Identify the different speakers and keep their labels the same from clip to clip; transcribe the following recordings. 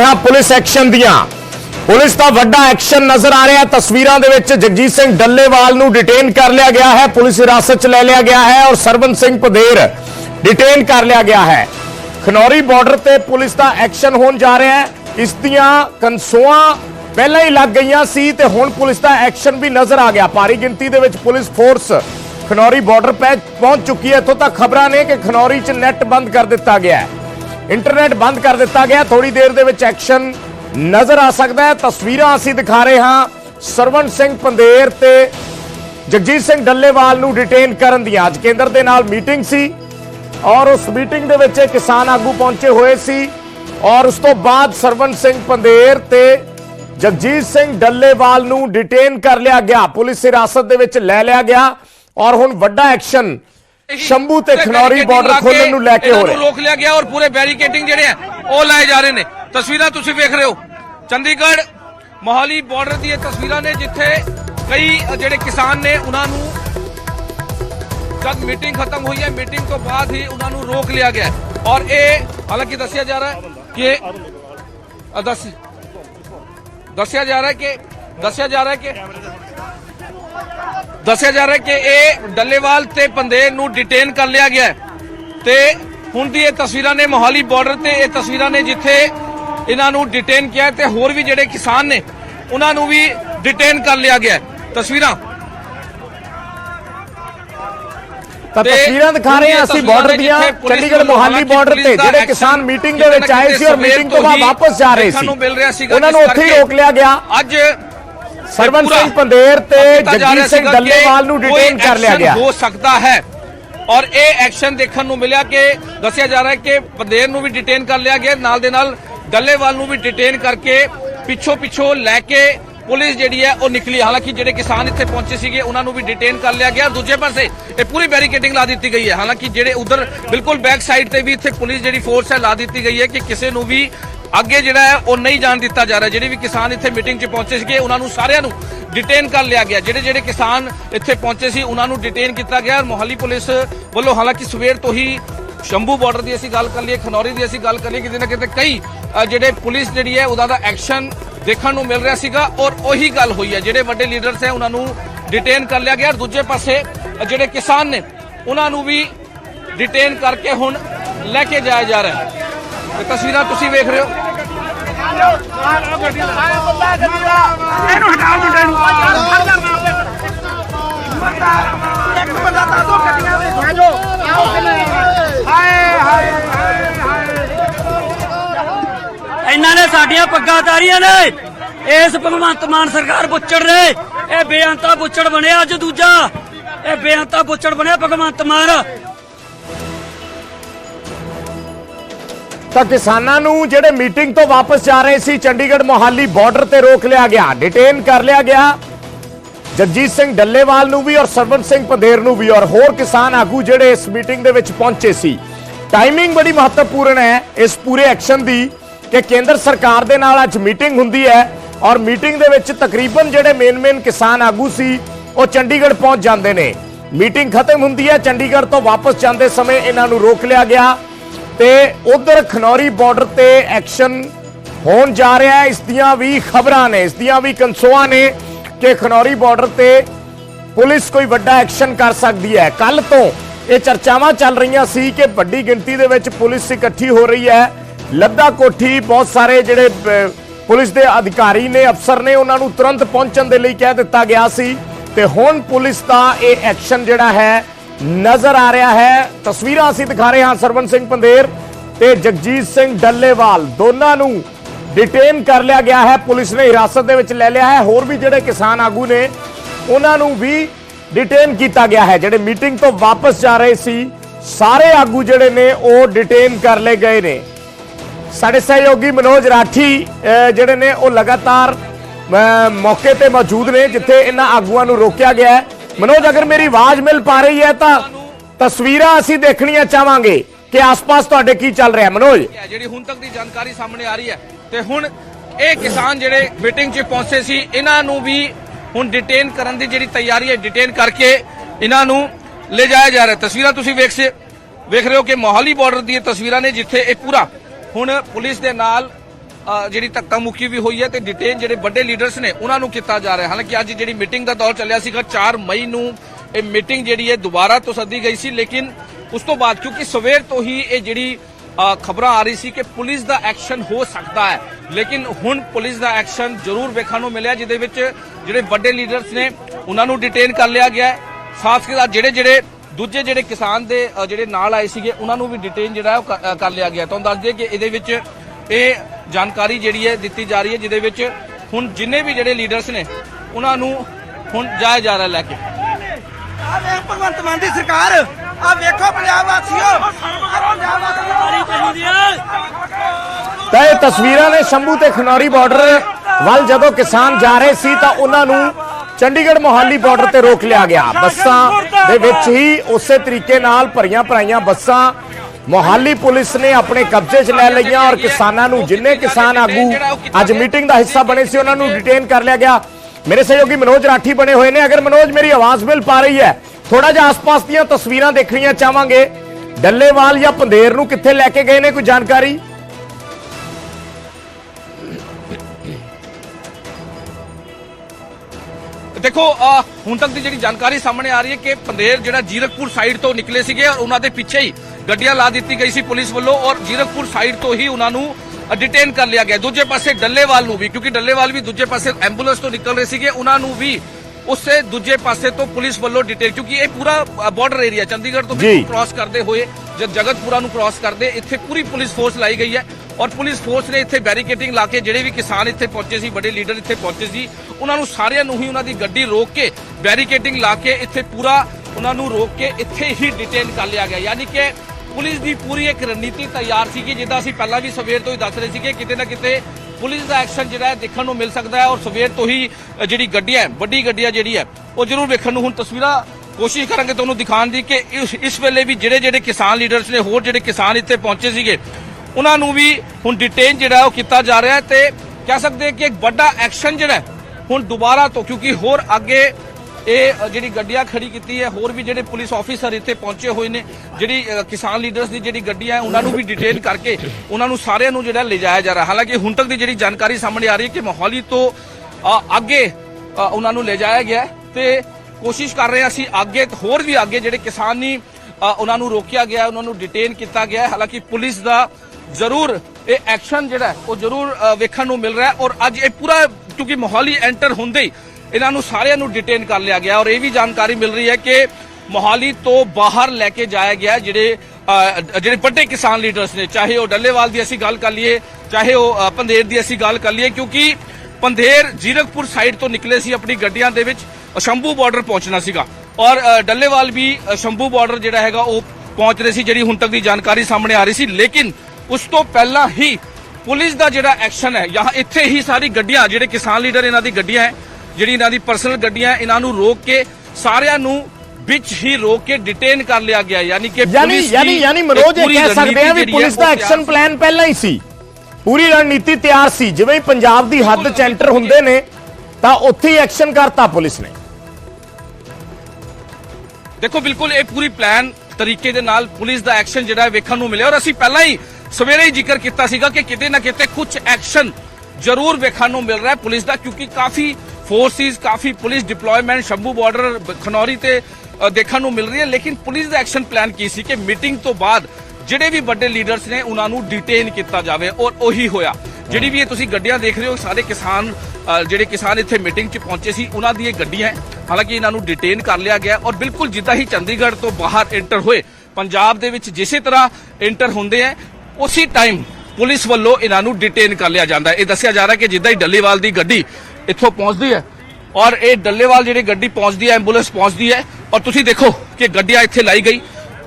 Speaker 1: ਕਰਦੇ ਹਾਂ police action ਦੀਆਂ। ਪੁਲਿਸ ਦਾ ਵੱਡਾ ਐਕਸ਼ਨ ਨਜ਼ਰ ਆ ਰਿਹਾ। ਤਸਵੀਰਾਂ ਦੇ ਵਿੱਚ ਜਗਜੀਤ ਸਿੰਘ ਡੱਲੇਵਾਲ ਨੂੰ ਡਿਟੇਨ ਕਰ ਲਿਆ ਗਿਆ ਹੈ। ਪੁਲਿਸ ਹਿਰਾਸਤ 'ਚ ਲੈ ਲਿਆ ਗਿਆ ਹੈ ਔਰ ਸਰਵਨ ਸਿੰਘ ਪਦੇਰ ਡਿਟੇਨ ਕਰ ਲਿਆ ਗਿਆ ਹੈ। ਖਨੌਰੀ ਬਾਰਡਰ ਤੇ ਪੁਲਿਸ ਦਾ ਐਕਸ਼ਨ ਹੋਣ ਜਾ ਰਿਹਾ ਹੈ। ਇਸ ਦੀਆਂ ਕਨਸੋਆਂ ਪਹਿਲਾਂ ਹੀ ਲੱਗ ਗਈਆਂ ਸੀ ਤੇ ਹੁਣ ਪੁਲਿਸ ਦਾ ਐਕਸ਼ਨ ਵੀ ਨਜ਼ਰ ਆ ਗਿਆ। ਭਾਰੀ ਗਿਣਤੀ ਦੇ ਵਿੱਚ ਪੁਲਿਸ ਫੋਰਸ ਖਨੌਰੀ ਬਾਰਡਰ ਪੈ ਪਹੁੰਚ ਚੁੱਕੀ ਹੈ। ਇੱਥੋਂ ਤੱਕ ਖਬਰਾਂ ਨੇ ਕਿ ਖਨੌਰੀ 'ਚ ਨੈਟ ਬੰਦ ਕਰ ਦਿੱਤਾ ਗਿਆ ਹੈ। ਇੰਟਰਨੈਟ ਬੰਦ ਕਰ ਦਿੱਤਾ ਗਿਆ। ਥੋੜੀ ਦੇਰ ਦੇ ਵਿੱਚ ਐਕਸ਼ਨ ਨਜ਼ਰ ਆ ਸਕਦਾ ਹੈ। ਤਸਵੀਰਾਂ ਅਸੀਂ ਦਿਖਾ ਰਹੇ ਹਾਂ ਸਰਵਣ ਸਿੰਘ ਪੰਦੇਰ ਤੇ ਜਗਜੀਤ ਸਿੰਘ ਡੱਲੇਵਾਲ ਨੂੰ ਡਿਟੇਨ ਕਰਨ ਦੀਆਂ ਅੱਜ ਕੇਂਦਰ ਦੇ ਨਾਲ ਮੀਟਿੰਗ ਸੀ ਔਰ ਉਸ ਮੀਟਿੰਗ ਦੇ ਵਿੱਚ ਕਿਸਾਨ ਆਗੂ ਪਹੁੰਚੇ ਹੋਏ ਸੀ ਔਰ ਉਸ ਤੋਂ ਬਾਅਦ ਸਰਵਣ ਸਿੰਘ ਪੰਦੇਰ ਤੇ ਜਗਜੀਤ ਸਿੰਘ ਡੱਲੇਵਾਲ ਨੂੰ ਡਿਟੇਨ ਕਰ ਲਿਆ ਗਿਆ। ਪੁਲਿਸ ਹਿਰਾਸਤ ਦੇ ਵਿੱਚ ਲੈ ਲਿਆ ਗਿਆ ਔਰ ਹੁਣ ਵੱਡਾ ਐਕਸ਼ਨ ਸ਼ੰਭੂ ਤੇ ਖਨੌਰੀ ਬਾਰਡਰ ਖੋਲਣ ਨੂੰ ਲੈ ਕੇ ਹੋ ਰਿਹਾ।
Speaker 2: ਰੋਕ ਲਿਆ ਗਿਆ ਔਰ ਪੂਰੇ ਬੈਰੀਕੇਡਿੰਗ ਜਿਹੜੇ ਆ ਉਹ ਲਾਏ ਜਾ ਰਹੇ ਨੇ। ਤਸਵੀਰਾਂ ਤੁਸੀਂ ਵੇਖ ਰਹੇ ਹੋ। ਚੰਡੀਗੜ੍ਹ ਮੋਹਾਲੀ ਬਾਰਡਰ ਦੀ ਇਹ ਤਸਵੀਰਾਂ ਨੇ ਜਿੱਥੇ ਕਈ ਜਿਹੜੇ ਕਿਸਾਨ ਨੇ ਉਹਨਾਂ ਨੂੰ ਜਦ ਮੀਟਿੰਗ ਖਤਮ ਹੋਈ ਹੈ ਮੀਟਿੰਗ ਤੋਂ ਬਾਅਦ ਹੀ ਉਹਨਾਂ ਨੂੰ ਰੋਕ ਲਿਆ ਗਿਆ। ਔਰ ਇਹ ਹਾਲਾਂਕਿ ਦੱਸਿਆ ਜਾ ਰਿਹਾ ਹੈ ਕਿ ਦੱਸ ਦੱਸਿਆ ਜਾ ਰਿਹਾ ਹੈ ਕਿ ਦੱਸਿਆ ਜਾ ਰਿਹਾ ਹੈ ਕਿ ਦੱਸਿਆ ਜਾ ਰਿਹਾ ਕਿ ਇਹ ਡੱਲੇਵਾਲ ਤੇ ਪੰਦੇਰ ਨੂੰ ਡਿਟੇਨ ਕਰ ਲਿਆ ਗਿਆ ਤੇ ਹੁਣ ਦੀ ਇਹ ਤਸਵੀਰਾਂ ਨੇ ਮੋਹਾਲੀ ਬਾਰਡਰ ਤੇ ਇਹ ਤਸਵੀਰਾਂ ਨੇ ਜਿੱਥੇ ਇਹਨਾਂ ਨੂੰ ਡਿਟੇਨ ਕੀਤਾ ਤੇ ਹੋਰ ਵੀ ਜਿਹੜੇ ਕਿਸਾਨ ਨੇ ਉਹਨਾਂ ਨੂੰ ਵੀ ਡਿਟੇਨ ਕਰ ਲਿਆ ਗਿਆ ਤਸਵੀਰਾਂ।
Speaker 1: ਤਾਂ ਤਸਵੀਰਾਂ ਦਿਖਾ ਰਹੇ ਹਾਂ ਅਸੀਂ ਬਾਰਡਰ ਦੀਆਂ ਚੰਡੀਗੜ੍ਹ ਮੋਹਾਲੀ ਬਾਰਡਰ ਤੇ ਜਿਹੜੇ ਕਿਸਾਨ ਮੀਟਿੰਗ ਦੇ ਵਿੱਚ ਆਏ ਸੀ ਔਰ ਮੀਟਿੰਗ ਤੋਂ ਬਾਅਦ ਵਾਪਸ ਜਾ ਰਹੇ ਸੀ। ਉਹਨਾਂ ਨੂੰ ਉੱਥੇ ਹੀ ਰੋਕ ਲਿਆ ਗਿਆ।
Speaker 2: ਅੱਜ
Speaker 1: ਸਰਵਨ ਸਿੰਘ ਪੰਦੇਰ ਤੇ ਜਗਜੀਤ ਸਿੰਘ ਡੱਲੇਵਾਲ ਨੂੰ ਡਿਟੇਨ ਕਰ ਲਿਆ ਗਿਆ।
Speaker 2: ਹੋ ਸਕਦਾ ਹੈ। ਔਰ ਇਹ ਐਕਸ਼ਨ ਦੇਖਣ ਨੂੰ ਮਿਲਿਆ ਕਿ ਦੱਸਿਆ ਜਾ ਰਿਹਾ ਹੈ ਕਿ ਪੰਦੇਰ ਨੂੰ ਵੀ ਡਿਟੇਨ ਕਰ ਲਿਆ ਗਿਆ। ਨਾਲ ਦੇ ਨਾਲ ਡੱਲੇਵਾਲ ਨੂੰ ਵੀ ਡਿਟੇਨ ਕਰਕੇ ਪਿੱਛੋਂ ਪਿੱਛੋਂ ਲੈ ਕੇ ਪੁਲਿਸ ਜਿਹੜੀ ਹੈ ਉਹ ਨਿਕਲੀ। ਹਾਲਾਂਕਿ ਜਿਹੜੇ ਕਿਸਾਨ ਇੱਥੇ ਪਹੁੰਚੇ ਸੀਗੇ ਉਹਨਾਂ ਨੂੰ ਵੀ ਡਿਟੇਨ ਕਰ ਲਿਆ ਗਿਆ। ਦੂਜੇ ਪਾਸੇ ਇਹ ਪੂਰੀ ਬੈਰੀਕੇਡਿੰਗ ਲਾ ਦਿੱਤੀ ਗਈ ਹੈ। ਹਾਲਾਂਕਿ ਜਿਹੜੇ ਉਧਰ ਬਿਲਕੁਲ ਬੈਕ ਸਾਈਡ ਤੇ ਵੀ ਇੱਥੇ ਪੁਲਿਸ ਜਿਹੜੀ ਫੋਰਸ ਹੈ ਲਾ ਦਿੱਤੀ ਗਈ ਹੈ ਕਿ ਕਿਸੇ ਨੂੰ ਵੀ ਅੱਗੇ ਜਿਹੜਾ ਹੈ, ਉਹ ਨਹੀਂ ਜਾਣ ਦਿੱਤਾ ਜਾ ਰਿਹਾ। ਜਿਹੜੇ ਵੀ ਕਿਸਾਨ ਇੱਥੇ ਮੀਟਿੰਗ 'ਚ ਪਹੁੰਚੇ ਸੀਗੇ, ਉਹਨਾਂ ਨੂੰ ਸਾਰਿਆਂ ਨੂੰ ਡਿਟੇਨ ਕਰ ਲਿਆ ਗਿਆ। ਜਿਹੜੇ ਜਿਹੜੇ ਕਿਸਾਨ ਇੱਥੇ ਪਹੁੰਚੇ ਸੀ, ਉਹਨਾਂ ਨੂੰ ਡਿਟੇਨ ਕੀਤਾ ਗਿਆ। ਔਰ ਮੋਹਾਲੀ ਪੁਲਿਸ ਵੱਲੋਂ ਹਾਲਾਂਕਿ ਸਵੇਰ ਤੋਂ ਹੀ ਸ਼ੰਭੂ ਬਾਰਡਰ ਦੀ ਅਸੀਂ ਗੱਲ ਕਰ ਲਈਏ, ਖਨੌਰੀ ਦੀ ਅਸੀਂ ਗੱਲ ਕਰ ਲਈਏ, ਕਿਤੇ ਨਾ ਕਿਤੇ ਕਈ ਜਿਹੜੇ ਪੁਲਿਸ ਜਿਹੜੀ ਹੈ, ਉਹਦਾ ਦਾ ਐਕਸ਼ਨ ਦੇਖਣ ਨੂੰ ਮਿਲ ਰਿਹਾ ਸੀਗਾ। ਔਰ ਉਹੀ ਗੱਲ ਹੋਈ ਹੈ। ਜਿਹੜੇ ਵੱਡੇ ਲੀਡਰਸ ਹੈ, ਉਹਨਾਂ ਨੂੰ ਡਿਟੇਨ ਕਰ ਲਿਆ ਗਿਆ। ਔਰ ਦੂਜੇ ਪਾਸੇ ਜਿਹੜੇ ਕਿਸਾਨ ਨੇ, ਉਹਨਾਂ ਨੂੰ ਵੀ ਡਿਟੇਨ ਕਰਕੇ ਹੁਣ ਲੈ ਕੇ ਜਾਇਆ ਜਾ ਰਿਹਾ ਹੈ। ਇਹ ਤਸਵੀਰਾਂ ਤੁਸੀਂ ਵੇਖ ਰਹੇ ਹੋ।
Speaker 3: ਇਹਨੂੰ ਹਟਾਓ ਮੁੰਡੇ ਨੂੰ। ਇੱਕ ਬੰਦਾ ਤਾਂ ਦੋ ਗੱਡੀਆਂ ਵਿੱਚ ਬਹਿ ਜਾਓ। ਹਾਏ ਹਾਏ ਹਾਏ। ਹਾਏ
Speaker 4: ਇਹਨਾਂ ਨੇ ਸਾਡੀਆਂ ਪੱਗਾਂ ਤਾਰੀਆਂ ਨੇ। ਇਸ ਭਗਵੰਤ ਮਾਨ ਸਰਕਾਰ ਬੁੱਚੜ ਨੇ। ਇਹ ਬੇਅੰਤਾ ਬੁੱਚੜ ਬਣਿਆ ਅੱਜ ਦੂਜਾ। ਇਹ ਬੇਅੰਤਾ ਬੁੱਚੜ ਬਣਿਆ ਭਗਵੰਤ ਮਾਨ।
Speaker 1: ਤਾਂ ਕਿਸਾਨਾਂ ਨੂੰ ਜਿਹੜੇ ਮੀਟਿੰਗ ਤੋਂ ਵਾਪਸ ਜਾ ਰਹੇ ਸੀ, ਚੰਡੀਗੜ੍ਹ ਮੋਹਾਲੀ ਬਾਰਡਰ ਤੇ ਰੋਕ ਲਿਆ ਗਿਆ ਡਿਟੇਨ ਕਰ ਲਿਆ ਗਿਆ। ਜਗਜੀਤ ਸਿੰਘ ਡੱਲੇਵਾਲ ਨੂੰ ਵੀ ਔਰ ਸਰਵਨ ਸਿੰਘ ਪੰਦੇਰ ਨੂੰ ਵੀ ਔਰ ਹੋਰ ਕਿਸਾਨ ਆਗੂ ਜਿਹੜੇ ਇਸ ਮੀਟਿੰਗ ਦੇ ਵਿੱਚ ਪਹੁੰਚੇ ਸੀ। ਟਾਈਮਿੰਗ ਬੜੀ ਮਹੱਤਵਪੂਰਨ ਹੈ ਇਸ ਪੂਰੇ ਐਕਸ਼ਨ ਦੀ ਕਿ ਕੇਂਦਰ ਸਰਕਾਰ ਦੇ ਨਾਲ ਅੱਜ ਮੀਟਿੰਗ ਹੁੰਦੀ ਹੈ ਔਰ ਮੀਟਿੰਗ ਦੇ ਵਿੱਚ ਤਕਰੀਬਨ ਜਿਹੜੇ ਮੇਨ ਮੇਨ ਕਿਸਾਨ ਆਗੂ ਸੀ, ਉਹ ਚੰਡੀਗੜ੍ਹ ਪਹੁੰਚ ਜਾਂਦੇ ਨੇ। ਮੀਟਿੰਗ ਖਤਮ ਹੁੰਦੀ ਹੈ, ਚੰਡੀਗੜ੍ਹ ਤੋਂ ਵਾਪਸ ਜਾਂਦੇ ਸਮੇਂ ਇਹਨਾਂ ਨੂੰ ਰੋਕ ਲਿਆ ਗਿਆ। ਤੇ ਉਧਰ ਖਨੌਰੀ ਬਾਰਡਰ ਤੇ ਐਕਸ਼ਨ ਹੋਣ ਜਾ ਰਿਹਾ ਹੈ। ਇਸ ਦੀਆਂ ਵੀ ਖਬਰਾਂ ਨੇ, ਇਸ ਦੀਆਂ ਵੀ ਕੰਸੋਆਂ ਨੇ ਕਿ ਖਨੌਰੀ ਬਾਰਡਰ ਤੇ ਪੁਲਿਸ ਕੋਈ ਵੱਡਾ ਐਕਸ਼ਨ ਕਰ ਸਕਦੀ ਹੈ। ਕੱਲ ਤੋਂ ਇਹ ਚਰਚਾਵਾਂ ਚੱਲ ਰਹੀਆਂ ਸੀ ਕਿ ਵੱਡੀ ਗਿਣਤੀ ਦੇ ਵਿੱਚ ਪੁਲਿਸ ਇਕੱਠੀ ਹੋ ਰਹੀ ਹੈ। ਲੱਦਾ ਕੋਠੀ, ਬਹੁਤ ਸਾਰੇ ਜਿਹੜੇ ਪੁਲਿਸ ਦੇ ਅਧਿਕਾਰੀ ਨੇ, ਅਫਸਰ ਨੇ, ਉਹਨਾਂ ਨੂੰ ਤੁਰੰਤ ਪਹੁੰਚਣ ਦੇ ਲਈ ਕਹਿ ਦਿੱਤਾ ਗਿਆ ਸੀ। ਤੇ ਹੁਣ ਪੁਲਿਸ ਦਾ ਇਹ ਐਕਸ਼ਨ ਜਿਹੜਾ ਹੈ ਨਜ਼ਰ ਆ ਰਿਹਾ ਹੈ। ਤਸਵੀਰਾਂ ਅਸੀਂ ਦਿਖਾ ਰਹੇ ਹਾਂ ਸਰਵਨ ਸਿੰਘ ਪੰਦੇਰ ਤੇ ਜਗਜੀਤ ਸਿੰਘ ਡੱਲੇਵਾਲ। ਦੋਨਾਂ ਨੂੰ ਡਿਟੇਨ ਕਰ ਲਿਆ ਗਿਆ ਹੈ। ਪੁਲਿਸ ਨੇ ਹਿਰਾਸਤ ਦੇ ਵਿੱਚ ਲੈ ਲਿਆ ਹੈ। ਹੋਰ ਵੀ ਜਿਹੜੇ ਕਿਸਾਨ ਆਗੂ ਨੇ, ਉਹਨਾਂ ਨੂੰ ਵੀ ਡਿਟੇਨ ਕੀਤਾ ਗਿਆ ਹੈ। ਜਿਹੜੇ ਮੀਟਿੰਗ ਤੋਂ ਵਾਪਸ ਜਾ ਰਹੇ ਸੀ, ਸਾਰੇ ਆਗੂ ਜਿਹੜੇ ਨੇ, ਉਹ ਡਿਟੇਨ ਕਰ ਲਏ ਗਏ ਨੇ। ਸਾਡੇ ਸਹਿਯੋਗੀ ਮਨੋਜ ਰਾਠੀ ਜਿਹੜੇ ਨੇ, ਉਹ ਲਗਾਤਾਰ ਮੌਕੇ ਤੇ ਮੌਜੂਦ ਨੇ, ਜਿੱਥੇ ਇਹਨਾਂ ਆਗੂਆਂ ਨੂੰ ਰੋਕਿਆ ਗਿਆ ਹੈ। ਮਨੋਜ, ਅਗਰ ਮੇਰੀ ਆਵਾਜ਼ ਮਿਲ ਪਾ ਰਹੀ ਹੈ ਤਾਂ ਤਸਵੀਰਾਂ ਅਸੀਂ ਦੇਖਣੀਆਂ ਚਾਹਾਂਗੇ ਕਿ ਆਸ-ਪਾਸ ਤੁਹਾਡੇ ਕੀ ਚੱਲ ਰਿਹਾ ਮਨੋਜ।
Speaker 2: ਜਿਹੜੀ ਹੁਣ ਤੱਕ ਦੀ ਜਾਣਕਾਰੀ ਸਾਹਮਣੇ ਆ ਰਹੀ ਹੈ। ਤੇ ਹੁਣ ਇਹ ਕਿਸਾਨ ਜਿਹੜੇ ਮੀਟਿੰਗ 'ਚ ਪਹੁੰਚੇ ਸੀ, ਇਹਨਾਂ ਨੂੰ ਵੀ ਹੁਣ ਡਿਟੇਨ ਕਰਨ ਦੀ ਜਿਹੜੀ ਤਿਆਰੀ ਹੈ ਡਿਟੇਨ ਕਰਕੇ ਇਹਨਾਂ ਨੂੰ ਲੈ ਜਾਇਆ ਜਾ ਰਿਹਾ ਤਸਵੀਰਾਂ ਤੁਸੀਂ ਵੇਖ ਸੇ ਵੇਖ ਰਹੇ ਹੋ ਕਿ ਮੋਹਾਲੀ ਬਾਰਡਰ ਦੀਆਂ ਤਸਵੀਰਾਂ ਨੇ, ਜਿੱਥੇ ਇਹ ਪੂਰਾ ਹੁਣ ਪੁਲਿਸ ਦੇ ਨਾਲ ਜਿਹੜੀ ਧੱਕਾ ਮੁੱਕੀ ਵੀ ਹੋਈ ਹੈ ਤੇ ਡਿਟੇਨ ਜਿਹੜੇ ਵੱਡੇ ਲੀਡਰਸ ਨੇ, ਉਹਨਾਂ ਨੂੰ ਕੀਤਾ ਜਾ ਰਿਹਾ। ਹਾਲਾਂਕਿ ਅੱਜ ਜਿਹੜੀ ਮੀਟਿੰਗ ਦਾ ਦੌਰ ਚੱਲਿਆ ਸੀਗਾ 4 ਮਈ ਨੂੰ ਇਹ ਮੀਟਿੰਗ ਜਿਹੜੀ ਹੈ ਦੁਬਾਰਾ ਤੋਂ ਸੱਦੀ ਗਈ ਸੀ, ਲੇਕਿਨ ਉਸ ਤੋਂ ਬਾਅਦ ਕਿਉਂਕਿ ਸਵੇਰ ਤੋਂ ਹੀ ਇਹ ਜਿਹੜੀ ਖਬਰਾਂ ਆ ਰਹੀ ਸੀ ਕਿ ਪੁਲਿਸ ਦਾ ਐਕਸ਼ਨ ਹੋ ਸਕਦਾ ਹੈ। ਲੇਕਿਨ ਹੁਣ ਪੁਲਿਸ ਦਾ ਐਕਸ਼ਨ ਜ਼ਰੂਰ ਵੇਖਣ ਨੂੰ ਮਿਲਿਆ, ਜਿਹਦੇ ਵਿੱਚ ਜਿਹੜੇ ਵੱਡੇ ਲੀਡਰਸ ਨੇ, ਉਹਨਾਂ ਨੂੰ ਡਿਟੇਨ ਕਰ ਲਿਆ ਗਿਆ ਹੈ। ਸਾਥ ਹੀ ਸਾਥ ਜਿਹੜੇ ਜਿਹੜੇ ਦੂਜੇ ਜਿਹੜੇ ਕਿਸਾਨ ਦੇ ਜਿਹੜੇ ਨਾਲ ਆਏ ਸੀਗੇ, ਉਹਨਾਂ ਨੂੰ ਵੀ ਡਿਟੇਨ ਜਿਹੜਾ ਉਹ ਕਰ ਲਿਆ ਗਿਆ। ਤੁਹਾਨੂੰ ਦੱਸ ਦਈਏ ਕਿ ਇਹਦੇ ਵਿੱਚ ਇਹ ਜਾਣਕਾਰੀ ਜਿਹੜੀ ਹੈ ਦਿੱਤੀ ਜਾ ਰਹੀ ਹੈ ਜਿਹਦੇ ਵਿੱਚ ਹੁਣ ਜਿੰਨੇ ਵੀ ਜਿਹੜੇ ਲੀਡਰਸ ਨੇ ਉਹਨਾਂ ਨੂੰ ਹੁਣ ਜਾਇਆ ਜਾ ਰਿਹਾ ਲੈ ਕੇ।
Speaker 3: ਆ ਵੇਖ ਭਗਵੰਤ ਮਾਨ ਦੀ ਸਰਕਾਰ ਆ ਵੇਖੋ ਪੰਜਾਬ ਵਾਸੀਓ।
Speaker 1: ਤਾਂ ਇਹ ਤਸਵੀਰਾਂ ਨੇ ਸ਼ੰਭੂ ਤੇ ਖਨੌਰੀ ਬਾਰਡਰ ਵੱਲ ਜਦੋਂ ਕਿਸਾਨ ਜਾ ਰਹੇ ਸੀ ਤਾਂ ਉਹਨਾਂ ਨੂੰ ਚੰਡੀਗੜ੍ਹ ਮੋਹਾਲੀ ਬਾਰਡਰ ਤੇ ਰੋਕ ਲਿਆ ਗਿਆ। ਬੱਸਾਂ ਦੇ ਵਿੱਚ ਹੀ ਉਸੇ ਤਰੀਕੇ ਨਾਲ ਭਰੀਆਂ ਭਰਾਈਆਂ ਬੱਸਾਂ ਮੋਹਾਲੀ ਪੁਲਿਸ ਨੇ ਆਪਣੇ ਕਬਜ਼ੇ 'ਚ ਲੈ ਲਈਆਂ ਔਰ ਕਿਸਾਨਾਂ ਨੂੰ ਜਿੰਨੇ ਕਿਸਾਨ ਆਗੂ ਅੱਜ ਮੀਟਿੰਗ ਦਾ ਹਿੱਸਾ ਬਣੇ ਸੀ ਉਹਨਾਂ ਨੂੰ ਡਿਟੇਨ ਕਰ ਲਿਆ ਗਿਆ। ਮੇਰੇ ਸਹਿਯੋਗੀ ਮਨੋਜ ਰਾਠੀ ਬਣੇ ਹੋਏ ਨੇ। ਅਗਰ ਮਨੋਜ ਮੇਰੀ ਆਵਾਜ਼ ਮਿਲ ਪਾ ਰਹੀ ਹੈ ਥੋੜਾ ਜਿਹਾ ਆਸ-ਪਾਸ ਦੀਆਂ ਤਸਵੀਰਾਂ ਦੇਖਣੀਆਂ ਚਾਹਾਂਗੇ। ਡੱਲੇਵਾਲ ਜਾਂ ਪੰਦੇਰ ਨੂੰ ਕਿੱਥੇ ਲੈ ਕੇ ਗਏ ਨੇ ਕੋਈ ਜਾਣਕਾਰੀ?
Speaker 2: ਦੇਖੋ ਅ, ਹੁਣ ਤੱਕ ਦੀ ਜਿਹੜੀ ਜਾਣਕਾਰੀ ਸਾਹਮਣੇ ਆ ਰਹੀ ਹੈ ਕਿ ਪੰਦੇਰ ਜਿਹੜਾ ਜੀਰਕਪੁਰ ਸਾਈਡ ਤੋਂ ਨਿਕਲੇ ਸੀਗੇ ਔਰ ਉਹਨਾਂ ਦੇ ਪਿੱਛੇ ਹੀ ਗੱਡੀਆਂ ਲਾ ਦਿੱਤੀ ਗਈ ਸੀ ਪੁਲਿਸ ਵੱਲੋਂ ਔਰ ਜੀਰਕਪੁਰ ਸਾਈਡ ਤੋਂ ਹੀ ਉਹਨਾਂ ਨੂੰ ਡਿਟੇਨ ਕਰ ਲਿਆ ਗਿਆ ਦੂਜੇ ਪਾਸੇ ਡੱਲੇਵਾਲ ਨੂੰ ਵੀ ਕਿਉਂਕਿ ਡੱਲੇਵਾਲ ਵੀ ਦੂਜੇ ਪਾਸੇ ਐਂਬੂਲੈਂਸ ਤੋਂ ਨਿਕਲ ਰਹੇ ਸੀਗੇ ਉਹਨਾਂ ਨੂੰ ਵੀ ਉਸੇ ਦੂਜੇ ਪਾਸੇ ਤੋਂ ਪੁਲਿਸ ਵੱਲੋਂ ਡਿਟੇਨ ਕਿਉਂਕਿ ਇਹ ਪੂਰਾ ਬਾਰਡਰ ਏਰੀਆ ਚੰਡੀਗੜ੍ਹ ਤੋਂ। ਬਿਲਕੁਲ ਕ੍ਰਾਸ ਕਰਦੇ ਹੋਏ ਜਦ ਜਗਤਪੁਰਾ ਨੂੰ ਕ੍ਰਾਸ ਕਰਦੇ ਇੱਥੇ ਪੂਰੀ ਪੁਲਿਸ ਫੋਰਸ ਲਾਈ ਗਈ ਹੈ ਔਰ ਪੁਲਿਸ ਫੋਰਸ ਨੇ ਇੱਥੇ ਬੈਰੀਕੇਡਿੰਗ ਲਾ ਕੇ ਜਿਹੜੇ ਵੀ ਕਿਸਾਨ ਇੱਥੇ ਪਹੁੰਚੇ ਸੀ ਵੱਡੇ ਲੀਡਰ ਇੱਥੇ ਪਹੁੰਚੇ ਸੀ ਉਹਨਾਂ ਨੂੰ ਸਾਰਿਆਂ ਨੂੰ ਹੀ ਉਹਨਾਂ ਦੀ ਗੱਡੀ ਰੋਕ ਕੇ ਬੈਰੀਕੇਡਿੰਗ ਲਾ ਕੇ ਇੱਥੇ ਪੂਰਾ ਉਹਨਾਂ ਨੂੰ ਰੋਕ ਕੇ ਇੱਥੇ ਹੀ ਡਿਟੇਨ ਕਰ ਲਿਆ ਗਿਆ ਯਾਨੀ ਕਿ ਪੁਲਿਸ ਦੀ ਪੂਰੀ ਇੱਕ ਰਣਨੀਤੀ ਤਿਆਰ ਸੀਗੀ, ਜਿੱਦਾਂ ਅਸੀਂ ਪਹਿਲਾਂ ਵੀ ਸਵੇਰ ਤੋਂ ਹੀ ਦੱਸ ਰਹੇ ਸੀਗੇ, ਕਿਤੇ ਨਾ ਕਿਤੇ ਪੁਲਿਸ ਦਾ ਐਕਸ਼ਨ ਜਿਹੜਾ ਦੇਖਣ ਨੂੰ ਮਿਲ ਸਕਦਾ ਹੈ ਔਰ ਸਵੇਰ ਤੋਂ ਹੀ ਜਿਹੜੀ ਗੱਡੀਆਂ ਹੈ, ਵੱਡੀ ਗੱਡੀਆਂ ਜਿਹੜੀ ਹੈ, ਉਹ ਜ਼ਰੂਰ ਵੇਖਣ ਨੂੰ ਹੁਣ ਤਸਵੀਰਾਂ ਕੋਸ਼ਿਸ਼ ਕਰਾਂਗੇ ਤੁਹਾਨੂੰ ਦਿਖਾਉਣ ਦੀ ਕਿ ਇਸ ਵੇਲੇ ਵੀ ਜਿਹੜੇ ਜਿਹੜੇ ਕਿਸਾਨ ਲੀਡਰਸ ਨੇ, ਹੋਰ ਜਿਹੜੇ ਕਿਸਾਨ ਇੱਥੇ ਪਹੁੰਚੇ ਸੀਗੇ, ਉਹਨਾਂ ਨੂੰ ਵੀ ਹੁਣ ਡਿਟੇਨ ਜਿਹੜਾ ਉਹ ਕੀਤਾ ਜਾ ਰਿਹਾ ਹੈ ਤੇ ਕਹਿ ਸਕਦੇ ਕਿ ਇੱਕ ਵੱਡਾ ਐਕਸ਼ਨ ਜਿਹੜਾ ਹੁਣ ਦੁਬਾਰਾ ਤੋਂ, ਕਿਉਂਕਿ ਹੋਰ ਅੱਗੇ ਇਹ ਜਿਹੜੀ ਗੱਡੀਆਂ ਖੜੀ ਕੀਤੀ ਹੈ ਹੋਰ ਵੀ ਜਿਹੜੇ ਪੁਲਿਸ ਆਫੀਸਰ ਇੱਥੇ ਪਹੁੰਚੇ ਹੋਏ ਨੇ ਜਿਹੜੀ ਕਿਸਾਨ ਲੀਡਰਸ ਦੀ ਜਿਹੜੀ ਗੱਡੀਆਂ ਹੈ ਉਹਨਾਂ ਨੂੰ ਵੀ ਡਿਟੇਨ ਕਰਕੇ ਉਹਨਾਂ ਨੂੰ ਸਾਰਿਆਂ ਨੂੰ ਜਿਹੜਾ ਲਿਜਾਇਆ ਜਾ ਰਿਹਾ। ਹਾਲਾਂਕਿ ਹੁਣ ਤੱਕ ਦੀ ਜਿਹੜੀ ਜਾਣਕਾਰੀ ਸਾਹਮਣੇ ਆ ਰਹੀ ਹੈ ਕਿ ਮੋਹਾਲੀ ਤੋਂ ਅੱਗੇ ਉਹਨਾਂ ਨੂੰ ਲਿਜਾਇਆ ਗਿਆ ਹੈ ਤੇ ਕੋਸ਼ਿਸ਼ ਕਰ ਰਹੇ ਹਾਂ ਅਸੀਂ ਅੱਗੇ ਹੋਰ ਵੀ ਅੱਗੇ ਜਿਹੜੇ ਕਿਸਾਨੀ ਅ, ਉਹਨਾਂ ਨੂੰ ਰੋਕਿਆ ਗਿਆ ਉਹਨਾਂ ਨੂੰ ਡਿਟੇਨ ਕੀਤਾ ਗਿਆ ਹਾਲਾਂਕਿ ਪੁਲਿਸ ਦਾ ਜ਼ਰੂਰ ਇਹ ਐਕਸ਼ਨ ਜਿਹੜਾ ਉਹ ਜ਼ਰੂਰ ਵੇਖਣ ਨੂੰ ਮਿਲ ਰਿਹਾ ਔਰ ਅੱਜ ਇਹ ਪੂਰਾ ਕਿਉਂਕਿ ਮੋਹਾਲੀ ਐਂਟਰ ਹੁੰਦੇ ਹੀ ਇਹਨਾਂ ਨੂੰ ਸਾਰਿਆਂ ਨੂੰ ਡਿਟੇਨ ਕਰ ਲਿਆ ਗਿਆ ਔਰ ਇਹ ਵੀ ਜਾਣਕਾਰੀ ਮਿਲ ਰਹੀ ਹੈ ਕਿ ਮੋਹਾਲੀ ਤੋਂ ਬਾਹਰ ਲੈ ਕੇ ਜਾਇਆ ਗਿਆ ਜਿਹੜੇ ਜਿਹੜੇ ਵੱਡੇ ਕਿਸਾਨ ਲੀਡਰਸ ਨੇ, ਚਾਹੇ ਉਹ ਡੱਲੇਵਾਲ ਦੀ ਅਸੀਂ ਗੱਲ ਕਰ ਲਈਏ, ਚਾਹੇ ਉਹ ਪੰਧੇਰ ਦੀ ਅਸੀਂ ਗੱਲ ਕਰ ਲਈਏ, ਕਿਉਂਕਿ ਪੰਧੇਰ ਜੀਰਕਪੁਰ ਸਾਈਡ ਤੋਂ ਨਿਕਲੇ ਸੀ ਆਪਣੀ ਗੱਡੀਆਂ ਦੇ ਵਿੱਚ, ਸ਼ੰਭੂ ਬਾਰਡਰ ਪਹੁੰਚਣਾ ਸੀਗਾ ਔਰ ਡੱਲੇਵਾਲ ਵੀ ਸ਼ੰਭੂ ਬਾਰਡਰ ਜਿਹੜਾ ਹੈਗਾ ਉਹ ਪਹੁੰਚ ਰਹੇ ਸੀ, ਜਿਹੜੀ ਹੁਣ ਤੱਕ ਦੀ ਜਾਣਕਾਰੀ ਸਾਹਮਣੇ ਆ ਰਹੀ ਸੀ, ਲੇਕਿਨ ਉਸ ਤੋਂ ਪਹਿਲਾਂ ਹੀ ਪੁਲਿਸ ਦਾ ਜਿਹੜਾ ਐਕਸ਼ਨ ਹੈ ਜਾਂ ਇੱਥੇ ਹੀ ਸਾਰੀ ਗੱਡੀਆਂ, ਜਿਹੜੇ ਕਿਸਾਨ ਲੀਡਰ ਇਹਨਾਂ ਦੀ ਗੱਡੀਆਂ ਹੈ ਜਿਹੜੀ ਇਹਨਾਂ ਦੀ ਪਰਸਨਲ ਗੱਡੀਆਂ ਇਹਨਾਂ ਨੂੰ ਰੋਕ ਕੇ ਸਾਰਿਆਂ ਨੂੰ ਵਿੱਚ ਹੀ ਰੋਕ ਕੇ ਡਿਟੇਨ ਕਰ ਲਿਆ ਗਿਆ ਯਾਨੀ ਕਿ
Speaker 1: ਯਾਨੀ ਯਾਨੀ ਯਾਨੀ ਮਨੋਜ ਇਹ ਕਹਿ ਸਕਦੇ ਆ ਵੀ ਪੁਲਿਸ ਦਾ ਐਕਸ਼ਨ ਪਲਾਨ ਪਹਿਲਾਂ ਹੀ ਸੀ। ਪੂਰੀ ਰਣਨੀਤੀ ਤਿਆਰ ਸੀ। ਜਿਵੇਂ ਹੀ ਪੰਜਾਬ ਦੀ ਹੱਦ 'ਚ ਐਂਟਰ ਹੁੰਦੇ ਨੇ ਤਾਂ ਉੱਥੇ ਹੀ ਐਕਸ਼ਨ ਕਰਤਾ ਪੁਲਿਸ ਨੇ।
Speaker 2: ਦੇਖੋ ਬਿਲਕੁਲ ਇਹ ਪੂਰੀ ਪਲਾਨ ਤਰੀਕੇ ਦੇ ਨਾਲ ਪੁਲਿਸ ਦਾ ਐਕਸ਼ਨ ਜਿਹੜਾ ਹੈ ਵੇਖਣ ਨੂੰ ਮਿਲਿਆ ਔਰ ਅਸੀਂ ਪਹਿਲਾਂ ਹੀ ਸਵੇਰੇ ਹੀ ਜ਼ਿਕਰ ਕੀਤਾ ਸੀਗਾ ਕਿ ਕਿਤੇ ਨਾ ਕਿਤੇ ਕੁਝ ਐਕਸ਼ਨ ਜ਼ਰੂਰ ਵੇਖਣ ਨੂੰ ਮਿਲ ਰਿਹਾ ਹੈ ਪੁਲਿਸ ਦਾ ਕਿਉਂਕਿ ਕਾਫੀ ਫੋਰਸਿਸ ਕਾਫੀ police deployment Shambhu border Khanauri ਤੇ ਦੇਖਣ ਨੂੰ ਮਿਲ ਰਹੀ ਹੈ। ਲੇਕਿਨ ਪੁਲਿਸ ਦਾ ਐਕਸ਼ਨ ਪਲਾਨ ਕੀ ਸੀ ਕਿ ਮੀਟਿੰਗ ਤੋਂ ਬਾਅਦ ਜਿਹੜੇ ਵੀ ਵੱਡੇ ਲੀਡਰਸ ਨੇ, ਉਹਨਾਂ ਨੂੰ ਡਿਟੇਨ ਕੀਤਾ ਜਾਵੇ ਔਰ ਉਹੀ ਹੋਇਆ। ਜਿਹੜੀ ਵੀ ਇਹ ਤੁਸੀਂ ਗੱਡੀਆਂ ਦੇਖ ਰਹੇ ਹੋ, ਸਾਰੇ ਕਿਸਾਨ ਜਿਹੜੇ ਕਿਸਾਨ ਇੱਥੇ ਮੀਟਿੰਗ 'ਚ ਪਹੁੰਚੇ ਸੀ, ਉਹਨਾਂ ਦੀ ਇਹ ਗੱਡੀਆਂ ਹਾਲਾਂਕਿ ਇਹਨਾਂ ਨੂੰ ਡਿਟੇਨ ਕਰ ਲਿਆ ਗਿਆ ਔਰ ਬਿਲਕੁਲ ਜਿੱਦਾਂ ਹੀ ਚੰਡੀਗੜ੍ਹ ਤੋਂ ਬਾਹਰ ਐਂਟਰ ਹੋਏ, ਪੰਜਾਬ ਦੇ ਵਿੱਚ ਜਿਸੇ ਤਰ੍ਹਾਂ ਐਂਟਰ ਹੁੰਦੇ ਹੈ, ਉਸੇ ਟਾਈਮ ਪੁਲਿਸ ਵੱਲੋਂ ਇਹਨਾਂ ਨੂੰ ਡਿਟੇਨ ਕਰ ਲਿਆ ਜਾਂਦਾ ਇਹ ਦੱਸਿਆ ਜਾ ਰਿਹਾ ਕਿ ਜਿੱਦਾਂ ਹੀ ਡੱਲੀਵਾਲ ਦੀ ਗੱਡੀ ਇੱਥੋਂ ਪਹੁੰਚਦੀ ਹੈ ਔਰ ਇਹ ਡੱਲੇਵਾਲ ਜਿਹੜੀ ਗੱਡੀ ਪਹੁੰਚਦੀ ਹੈ, ਐਂਬੂਲੈਂਸ ਪਹੁੰਚਦੀ ਹੈ ਔਰ ਤੁਸੀਂ ਦੇਖੋ ਕਿ ਗੱਡੀਆਂ ਇੱਥੇ ਲਾਈ ਗਈ।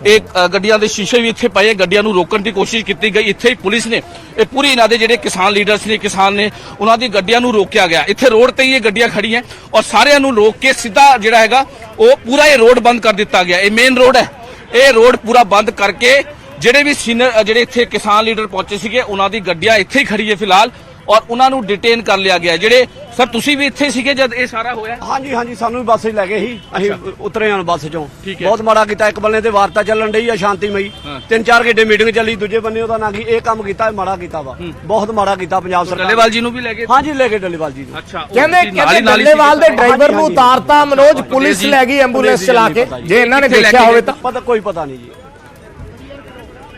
Speaker 2: ਇਹ ਗੱਡੀਆਂ ਦੇ ਸ਼ੀਸ਼ੇ ਵੀ ਇੱਥੇ ਪਏ, ਗੱਡੀਆਂ ਨੂੰ ਰੋਕਣ ਦੀ ਕੋਸ਼ਿਸ਼ ਕੀਤੀ ਗਈ। ਇੱਥੇ ਹੀ ਪੁਲਿਸ ਨੇ, ਇਹ ਪੂਰੀ ਇਹਨਾਂ ਦੇ ਜਿਹੜੇ ਕਿਸਾਨ ਲੀਡਰਸ ਨੇ, ਕਿਸਾਨ ਨੇ, ਉਹਨਾਂ ਦੀ ਗੱਡੀਆਂ ਨੂੰ ਰੋਕਿਆ ਗਿਆ। ਇੱਥੇ ਰੋਡ ਤੇ ਹੀ ਇਹ ਗੱਡੀਆਂ ਖੜੀਆਂ ਔਰ ਸਾਰਿਆਂ ਨੂੰ ਰੋਕ ਕੇ ਸਿੱਧਾ ਜਿਹੜਾ ਹੈਗਾ, ਉਹ ਪੂਰਾ ਇਹ ਰੋਡ ਬੰਦ ਕਰ ਦਿੱਤਾ ਗਿਆ। ਇਹ ਮੇਨ ਰੋਡ ਹੈ। ਇਹ ਰੋਡ ਪੂਰਾ ਬੰਦ ਕਰਕੇ ਜਿਹੜੇ ਵੀ ਸੀਨੀਅਰ ਜਿਹੜੇ ਇੱਥੇ ਕਿਸਾਨ ਲੀਡਰ ਪਹੁੰਚੇ ਸੀਗੇ, ਉਹਨਾਂ ਦੀ ਗੱਡੀਆਂ ਇੱਥੇ ਹੀ ਖੜੀ ਹੈ ਫਿਲਹਾਲ। ਔਰ ਉਹਨਾਂ ਨੂੰ ਡਿਟੇਨ ਕਰ ਲਿਆ ਗਿਆ। ਜਿਹੜੇ ਸਰ ਤੁਸੀਂ ਵੀ ਇੱਥੇ ਸੀਗੇ ਜਦ ਇਹ ਸਾਰਾ ਹੋਇਆ?
Speaker 5: ਹਾਂਜੀ ਹਾਂਜੀ ਸਾਨੂੰ ਵੀ ਬੱਸ 'ਚ ਲੈ ਗਏ ਸੀ। ਅਸੀਂ ਉਤਰੇ ਹਾਂ ਬੱਸ 'ਚੋਂ।
Speaker 2: ਠੀਕ ਹੈ।
Speaker 5: ਬਹੁਤ ਮਾੜਾ ਕੀਤਾ। ਇੱਕ ਬੰਨੇ ਤੇ ਵਾਰਤਾ ਚੱਲਣ ਡਈ ਆ ਸ਼ਾਂਤੀਮਈ।
Speaker 2: ਹਾਂ।
Speaker 5: ਤਿੰਨ ਚਾਰ ਘੰਟੇ ਮੀਟਿੰਗ ਚੱਲੀ ਦੂਜੇ ਬੰਨੇ ਉਹਦਾ ਨਾਂ ਕੀ? ਇਹ ਕੰਮ ਕੀਤਾ ਇਹ ਮਾੜਾ ਕੀਤਾ ਵਾ। ਬਹੁਤ ਮਾੜਾ ਕੀਤਾ ਪੰਜਾਬ ਸਰਕਾਰ
Speaker 2: ਡੱਲੇਵਾਲ ਜੀ ਨੂੰ ਵੀ ਲੈ ਗਏ?
Speaker 5: ਹਾਂਜੀ ਲੈ ਕੇ ਡੱਲੇਵਾਲ ਜੀ ਨੂੰ।
Speaker 2: ਅੱਛਾ ਉਹ
Speaker 1: ਕਹਿੰਦੇ
Speaker 2: ਤੁਸੀਂ ਨਾਲ
Speaker 1: ਕਹਿੰਦੇ
Speaker 2: ਹੀ ਨਾਲ ਹੀ
Speaker 1: ਡੱਲੇਵਾਲ ਦੇ
Speaker 2: ਸੀਗੇ।
Speaker 1: ਡਰਾਈਵਰ ਨੂੰ ਉਤਾਰਤਾ ਮਨੋਜ
Speaker 2: ਪਤਾ
Speaker 1: ਪੁਲਿਸ। ਲੈ ਗਈ ਐਂਬੂਲੈਂਸ ਚਲਾ ਕੇ।
Speaker 5: ਜੀ।
Speaker 1: ਇਹਨਾਂ ਨੇ ਦੇਖਿਆ ਹੋਵੇ? ਤਾਂ
Speaker 5: ਪਤਾ ਕੋਈ ਪਤਾ ਨਹੀਂ ਜੀ।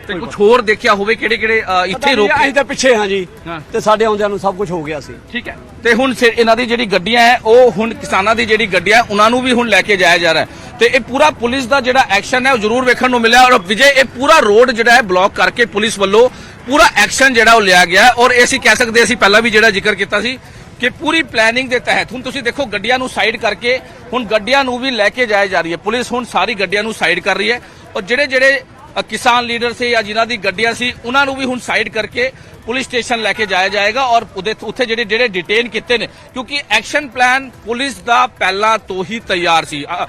Speaker 2: ਤੇ ਕੁਝ ਹੋਰ ਦੇਖਿਆ ਹੋਵੇ ਕਿਹੜੇ ਕਿਹੜੇ ਇੱਥੇ ਰੋਕ
Speaker 5: ਅਸੀਂ ਤਾਂ ਪਿੱਛੇ ਹਾਂ ਜੀ।
Speaker 2: ਹਾਂ।
Speaker 5: ਤੇ ਸਾਡੇ ਆਉਂਦਿਆਂ ਨੂੰ ਸਭ ਕੁਝ ਹੋ ਗਿਆ ਸੀ।
Speaker 2: ਠੀਕ ਹੈ। ਤੇ ਹੁਣ ਫਿਰ ਇਹਨਾਂ ਦੀ ਜਿਹੜੀ ਗੱਡੀਆਂ ਹੈ ਉਹ ਹੁਣ ਕਿਸਾਨਾਂ ਦੀ ਜਿਹੜੀ ਗੱਡੀਆਂ ਉਹਨਾਂ ਨੂੰ ਵੀ ਹੁਣ ਲੈ ਕੇ ਜਾਇਆ ਜਾ ਰਿਹਾ ਹੈ। ਤੇ ਇਹ ਪੂਰਾ ਪੁਲਿਸ ਦਾ ਜਿਹੜਾ ਐਕਸ਼ਨ ਹੈ ਉਹ ਜ਼ਰੂਰ ਵੇਖਣ ਨੂੰ ਮਿਲਿਆ। ਔਰ ਵਿਜੇ ਇਹ ਪੂਰਾ ਰੋਡ ਜਿਹੜਾ ਹੈ ਬਲੌਕ ਕਰਕੇ ਪੁਲਿਸ ਵੱਲੋਂ ਪੂਰਾ ਐਕਸ਼ਨ ਜਿਹੜਾ ਉਹ ਲਿਆ ਗਿਆ ਹੈ। ਔਰ ਇਹ ਅਸੀਂ ਕਹਿ ਸਕਦੇ ਅਸੀਂ ਪਹਿਲਾਂ ਵੀ ਜਿਹੜਾ ਜ਼ਿਕਰ ਕੀਤਾ ਸੀ ਕਿ ਪੂਰੀ ਪਲੈਨਿੰਗ ਦੇ ਤਹਿਤ ਹੁਣ ਤੁਸੀਂ ਦੇਖੋ ਗੱਡੀਆਂ ਨੂੰ ਸਾਈਡ ਕਰਕੇ ਹੁਣ ਗੱਡੀਆਂ ਨੂੰ ਵੀ ਲੈ ਕੇ ਜਾਇਆ ਜਾ ਰਹੀ ਹੈ। ਪੁਲਿਸ ਹੁਣ ਸਾਰੀ ਗੱਡੀਆਂ ਨੂੰ ਸਾਈਡ ਕਰ ਰਹੀ ਹੈ। ਔਰ ਜਿਹੜੇ ਜਿਹੜੇ ਅ, ਕਿਸਾਨ ਲੀਡਰ ਸੀ ਜਾਂ ਜਿਨ੍ਹਾਂ ਦੀ ਗੱਡੀਆਂ ਸੀ ਉਹਨਾਂ ਨੂੰ ਵੀ ਹੁਣ ਸਾਈਡ ਕਰਕੇ ਪੁਲਿਸ ਸਟੇਸ਼ਨ ਲੈ ਕੇ ਜਾਇਆ ਜਾਏਗਾ ਔਰ ਉੱਥੇ ਜਿਹੜੇ ਜਿਹੜੇ ਡਿਟੇਨ ਕੀਤੇ ਨੇ ਕਿਉਂਕਿ ਐਕਸ਼ਨ ਪਲਾਨ ਪੁਲਿਸ ਦਾ ਪਹਿਲਾਂ ਤੋਂ ਹੀ ਤਿਆਰ ਸੀ। ਅ,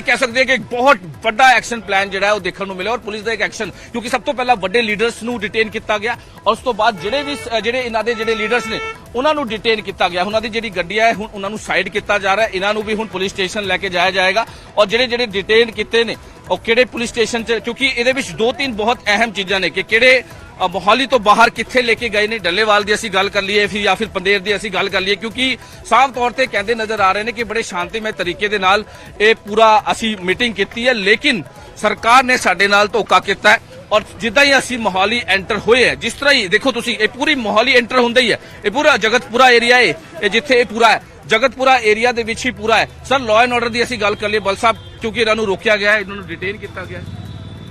Speaker 2: ਕਹਿ ਸਕਦੇ ਹਾਂ ਕਿ ਬਹੁਤ ਵੱਡਾ ਐਕਸ਼ਨ ਪਲਾਨ ਜਿਹੜਾ ਉਹ ਦੇਖਣ ਨੂੰ ਮਿਲਿਆ ਔਰ ਪੁਲਿਸ ਦਾ ਇੱਕ ਐਕਸ਼ਨ ਕਿਉਂਕਿ ਸਭ ਤੋਂ ਪਹਿਲਾਂ ਵੱਡੇ ਲੀਡਰਸ ਨੂੰ ਡਿਟੇਨ ਕੀਤਾ ਗਿਆ ਔਰ ਉਸ ਤੋਂ ਬਾਅਦ ਜਿਹੜੇ ਵੀ ਜਿਹੜੇ ਇਹਨਾਂ ਦੇ ਜਿਹੜੇ ਲੀਡਰਸ ਨੇ ਉਹਨਾਂ ਨੂੰ ਡਿਟੇਨ ਕੀਤਾ ਗਿਆ। ਉਹਨਾਂ ਦੀ ਜਿਹੜੀ ਗੱਡੀਆਂ ਹੈ ਹੁਣ ਉਹਨਾਂ ਨੂੰ ਸਾਈਡ ਕੀਤਾ ਜਾ ਰਿਹਾ ਇਹਨਾਂ ਨੂੰ ਵੀ ਹੁਣ ਪੁਲਿਸ ਸਟੇਸ਼ਨ ਲੈ ਕੇ ਜਾਇਆ ਜਾਏਗਾ ਔਰ ਜਿਹੜੇ ਜਿਹੜੇ ਡਿਟੇਨ ਕੀਤੇ ਨੇ ਔਰ ਕਿਹੜੇ ਪੁਲਿਸ ਸਟੇਸ਼ਨ 'ਚ ਕਿਉਂਕਿ ਇਹਦੇ ਵਿੱਚ ਦੋ ਤਿੰਨ ਬਹੁਤ ਅਹਿਮ ਚੀਜ਼ਾਂ ਨੇ ਕਿ ਕਿਹੜੇ ਮੋਹਾਲੀ ਤੋਂ ਬਾਹਰ ਕਿੱਥੇ ਲੈ ਕੇ ਗਏ ਨੇ, ਡੱਲੇਵਾਲ ਦੀ ਅਸੀਂ ਗੱਲ ਕਰ ਲਈਏ ਫਿਰ ਜਾਂ ਫਿਰ ਪੰਦੇਰ ਦੀ ਅਸੀਂ ਗੱਲ ਕਰ ਲਈਏ, ਕਿਉਂਕਿ ਸਾਫ਼ ਤੌਰ ਤੇ ਕਹਿੰਦੇ ਨਜ਼ਰ ਆ ਰਹੇ ਨੇ ਕਿ ਬੜੇ ਸ਼ਾਂਤੀਮਈ ਤਰੀਕੇ ਦੇ ਨਾਲ ਇਹ ਪੂਰਾ ਅਸੀਂ ਮੀਟਿੰਗ ਕੀਤੀ ਹੈ, ਲੇਕਿਨ ਸਰਕਾਰ ਨੇ ਸਾਡੇ ਨਾਲ ਧੋਖਾ ਕੀਤਾ ਹੈ ਔਰ ਜਿੱਦਾਂ ਹੀ ਅਸੀਂ ਮੋਹਾਲੀ ਐਂਟਰ ਹੋਏ ਹੈ, ਜਿਸ ਤਰ੍ਹਾਂ ਹੀ ਦੇਖੋ ਤੁਸੀਂ, ਇਹ ਪੂਰੀ ਮੋਹਾਲੀ ਐਂਟਰ ਹੁੰਦਾ ਹੀ ਹੈ ਇਹ ਪੂਰਾ ਜਗਤਪੁਰਾ ਏਰੀਆ ਹੈ, ਇਹ ਜਿੱਥੇ ਇਹ ਪੂਰਾ ਹੈ, ਜਗਤਪੁਰਾ ਏਰੀਆ ਦੇ ਵਿੱਚ ਹੀ ਪੂਰਾ ਹੈ। ਸਰ ਲਾਅ ਐਂਡ ਆਰਡਰ ਦੀ ਅਸੀਂ ਗੱਲ ਕਰ ਲਈਏ, ਬਲ ਸਾਹਿਬ ਕਿਉਂਕਿ ਇਹਨਾਂ ਨੂੰ ਰੋਕਿਆ ਗਿਆ ਇਹਨਾਂ ਨੂੰ ਡਿਟੇਨ ਕੀਤਾ ਗਿਆ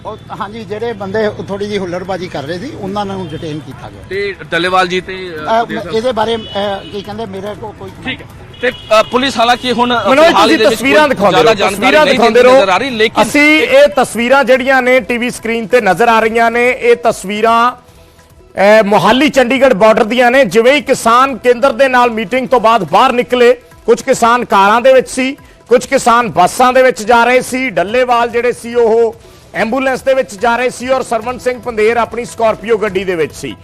Speaker 6: ਉਹ ਹਾਂਜੀ ਜਿਹੜੇ ਬੰਦੇ ਥੋੜੀ ਜਿਹੀ ਹੁੱਲੜਬਾਜੀ ਕਰ ਰਹੇ ਸੀ ਉਹਨਾਂ ਨੂੰ ਡਿਟੇਨ ਕੀਤਾ ਗਿਆ।
Speaker 2: ਤੇ ਡੱਲੇਵਾਲ ਜੀ ਤੇ।
Speaker 6: ਇਹਦੇ ਬਾਰੇ ਕੀ ਕਹਿੰਦੇ ਮੇਰੇ ਕੋਲ ਕੋਈ
Speaker 2: ਠੀਕ ਹੈ। ਤੇ ਪੁਲਿਸ ਹਾਲਾਂਕਿ ਹੁਣ
Speaker 1: ਮਨੋਜ ਤੁਸੀਂ ਤਸਵੀਰਾਂ ਦਿਖਾਉਂਦੇ ਰਹੋ ਤਸਵੀਰਾਂ ਦਿਖਾਉਂਦੇ ਰਹੋ। ਅਸੀਂ ਇਹ ਤਸਵੀਰਾਂ ਜਿਹੜੀਆਂ ਨੇ ਟੀਵੀ ਸਕਰੀਨ ਤੇ ਨਜ਼ਰ ਆ ਰਹੀਆਂ ਨੇ ਇਹ ਤਸਵੀਰਾਂ ਮੋਹਾਲੀ ਚੰਡੀਗੜ੍ਹ ਬਾਰਡਰ ਦੀਆਂ ਨੇ। ਜਿਵੇਂ ਹੀ ਕਿਸਾਨ ਕੇਂਦਰ ਦੇ ਨਾਲ ਮੀਟਿੰਗ ਤੋਂ ਬਾਅਦ ਬਾਹਰ ਨਿਕਲੇ ਕੁਝ ਕਿਸਾਨ ਕਾਰਾਂ ਦੇ ਵਿੱਚ ਸੀ। ਕੁਝ ਕਿਸਾਨ ਬੱਸਾਂ ਦੇ ਵਿੱਚ ਜਾ ਰਹੇ ਸੀ, ਡੱਲੇਵਾਲ ਜਿਹੜੇ ਸੀ ਉਹ ਐਂਬੂਲੈਂਸ ਦੇ ਵਿੱਚ ਜਾ ਰਹੇ ਸੀ ਔਰ ਸਰਵਨ ਸਿੰਘ ਪੰਧੇਰ ਆਪਣੀ ਸਕਾਰਪੀਓ ਗੱਡੀ ਦੇ ਵਿੱਚ ਸੀ।